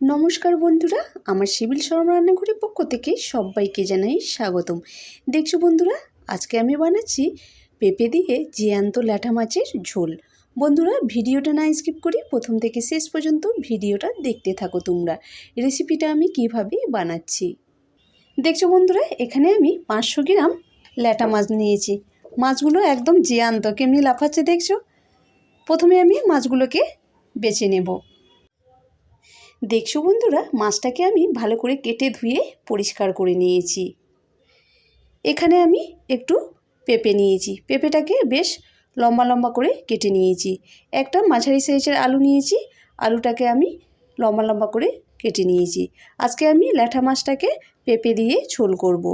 নমস্কার বন্ধুরা, আমার সিভিল শর্মা রান্নাঘরের পক্ষ থেকে সবাইকে জানাই স্বাগতম। দেখছ বন্ধুরা, আজকে আমি বানাচ্ছি পেঁপে দিয়ে জিয়ান্ত ল্যাঠা মাছের ঝোল। বন্ধুরা, ভিডিওটা না স্কিপ করি প্রথম থেকে শেষ পর্যন্ত ভিডিওটা দেখতে থাকো তোমরা। রেসিপিটা আমি কীভাবে বানাচ্ছি? দেখছ বন্ধুরা, এখানে আমি পাঁচশো গ্রাম ল্যাটা মাছ নিয়েছি। মাছগুলো একদম জিয়ান্ত, কেমনি লাফাচ্ছে দেখছ? প্রথমে আমি মাছগুলোকে বেছে নেব। দেখছ বন্ধুরা, মাছটাকে আমি ভালো করে কেটে ধুয়ে পরিষ্কার করে নিয়েছি। এখানে আমি একটু পেঁপে নিয়েছি। পেঁপেটাকে বেশ লম্বা লম্বা করে কেটে নিয়েছি। একটা মাঝারি সাইজের আলু নিয়েছি, আলুটাকে আমি লম্বা লম্বা করে কেটে নিয়েছি। আজকে আমি ল্যাঠা মাছটাকে পেঁপে দিয়ে ঝোল করব।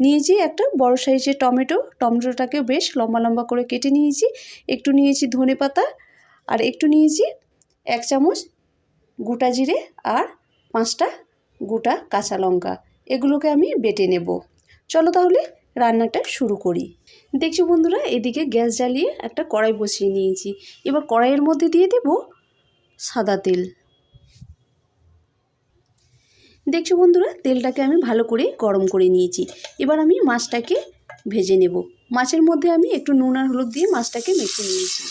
নিয়েছি একটা বড় সাইজের টমেটো টমেটোটাকেও বেশ লম্বা লম্বা করে কেটে নিয়েছি। একটু নিয়েছি ধনে পাতা আর একটু নিয়েছি এক চামচ গোটা জিরে আর পাঁচটা গোটা কাঁচা লঙ্কা। এগুলোকে আমি বেটে নেব। চলো তাহলে রান্নাটা শুরু করি। দেখছ বন্ধুরা, এদিকে গ্যাস জ্বালিয়ে একটা কড়াই বসিয়ে নিয়েছি। এবার কড়াইয়ের মধ্যে দিয়ে দেব সাদা তেল। দেখছ বন্ধুরা, তেলটাকে আমি ভালো করে গরম করে নিয়েছি। এবার আমি মাছটাকে ভেজে নেব। মাছের মধ্যে আমি একটু নুন আর হলুদ দিয়ে মাছটাকে মেখে নিয়েছি।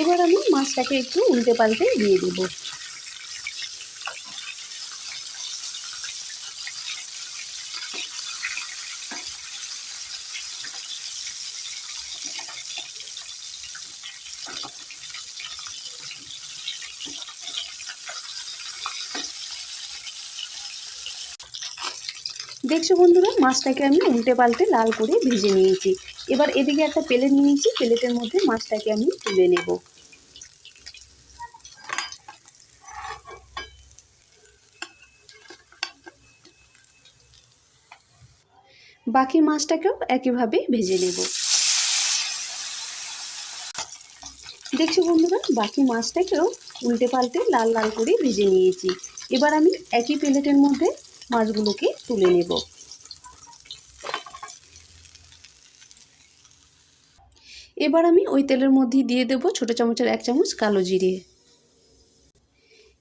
এবার আমি মাছটাকে একটু উল্টে পাল্টে দিয়ে দেব। দেখছ বন্ধুরা, মাছটাকে আমি উল্টে পাল্টে লাল করে ভেজে নিয়েছি। এবার এদিকে একটা প্লেট নিয়েছি প্লেটের মধ্যে মাছটাকে আমি তুলে নেব। বাকি মাছটাকেও একইভাবে ভেজে নেব। দেখছ বন্ধুরা, বাকি মাছটাকেও উল্টে পাল্টে লাল লাল করে ভেজে নিয়েছি। এবার আমি একই প্লেটের মধ্যে মাছগুলোকে তুলে নেব। এবার আমি ওই তেলের মধ্যে দিয়ে দেব ছোটো চামচের এক চামচ কালো জিরে।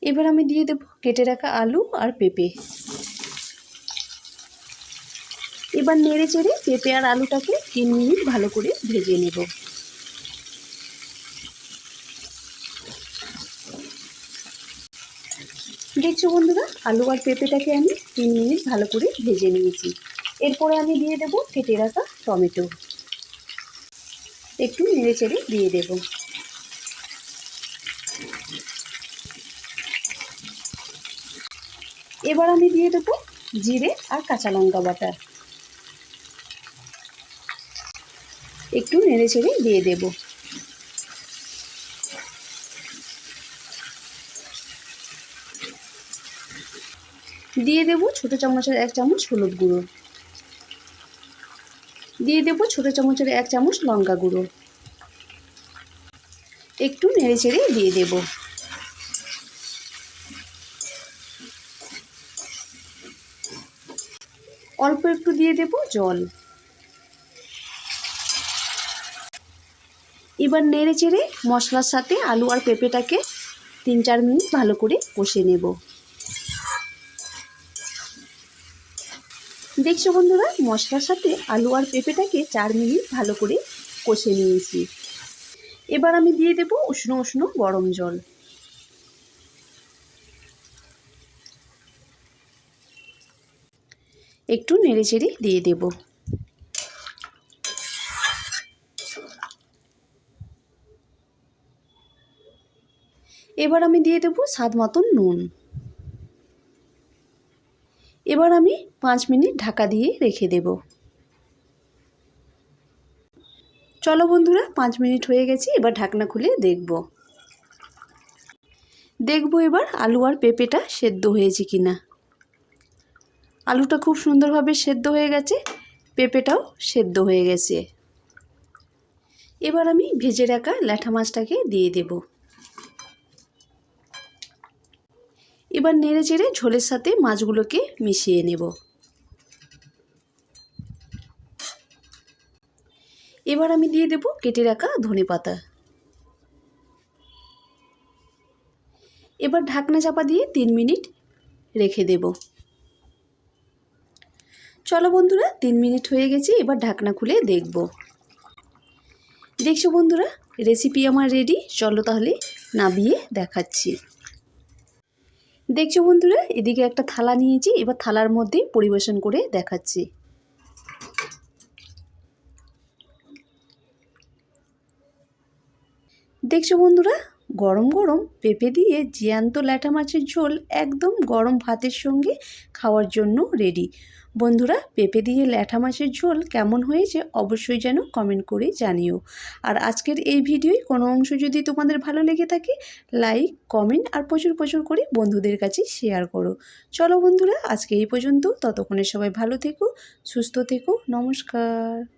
এবার আমি দিয়ে দেব কেটে রাখা আলু আর পেঁপে। এবার নেড়ে চেড়ে পেঁপে আর আলুটাকে তিন মিনিট ভালো করে ভেজে নেব। দেখছ বন্ধুরা, আলু আর পেঁপেটাকে আমি তিন মিনিট ভালো করে ভেজে নিয়েছি। এরপরে আমি দিয়ে দেব কেটে রাখা টমেটো। একটু নেড়ে চেড়ে দিয়ে দেব। এবার আমি দিয়ে দেব জিরে আর কাঁচা লঙ্কা বাটা। একটু নেড়ে চেড়ে দিয়ে দেব। দিয়ে দেব ছোটো চামচের এক চামচ হলুদ গুঁড়ো। দিয়ে দেব ছোটো চামচের এক চামচ লঙ্কা গুঁড়ো। একটু নেড়ে চেড়ে দিয়ে দেব। অল্প একটু দিয়ে দেব জল। এবার নেড়ে চেড়ে মশলার সাথে আলু আর পেঁপেটাকে তিন চার মিনিট ভালো করে কষে নেব। দেখছ বন্ধুরা, মশলার সাথে আলু আর পেঁপেটাকে চার মিনিট ভালো করে কষে নিয়েছি। এবার আমি দিয়ে দেব উষ্ণ উষ্ণ গরম জল। একটু নেড়ে চেড়ে দিয়ে দেব। এবার আমি দিয়ে দেব স্বাদ মতন নুন। এবার আমি পাঁচ মিনিট ঢাকা দিয়ে রেখে দেব। চলো বন্ধুরা, পাঁচ মিনিট হয়ে গেছে, এবার ঢাকনা খুলে দেখব। দেখব এবার আলু আর পেঁপেটা সেদ্ধ হয়েছে কি না আলুটা খুব সুন্দরভাবে সেদ্ধ হয়ে গেছে, পেঁপেটাও সেদ্ধ হয়ে গেছে। এবার আমি ভেজে রাখা ল্যাঠা মাছটাকে দিয়ে দেবো। এবার নেড়ে চেড়ে ঝোলের সাথে মাছগুলোকে মিশিয়ে নেব। এবার আমি দিয়ে দেব কেটে রাখা ধনে পাতা। এবার ঢাকনা চাপা দিয়ে তিন মিনিট রেখে দেব। চলো বন্ধুরা, তিন মিনিট হয়ে গেছে, এবার ঢাকনা খুলে দেখব। দেখছ বন্ধুরা রেসিপি আমার রেডি চলো তাহলে নাবিয়ে দেখাচ্ছি। দেখছ বন্ধুরা এদিকে একটা থালা নিয়েছি এবার থালার মধ্যে পরিবেশন করে দেখাচ্ছি। দেখছ বন্ধুরা গরম গরম পেঁপে দিয়ে জ্যান্ত ল্যাটা মাছের ঝোল একদম গরম ভাতের সঙ্গে খাওয়ার জন্য রেডি বন্ধুরা, পেঁপে দিয়ে ল্যাঠা মাছের ঝোল কেমন হয়েছে অবশ্যই যেন কমেন্ট করে জানিও। আর আজকের এই ভিডিওয় কোনো অংশ যদি তোমাদের ভালো লেগে থাকে লাইক কমেন্ট আর প্রচুর প্রচুর করে বন্ধুদের কাছে শেয়ার করো। চলো বন্ধুরা, আজকে এই পর্যন্ত। ততক্ষণে সবাই ভালো থেকো, সুস্থ থেকো। নমস্কার।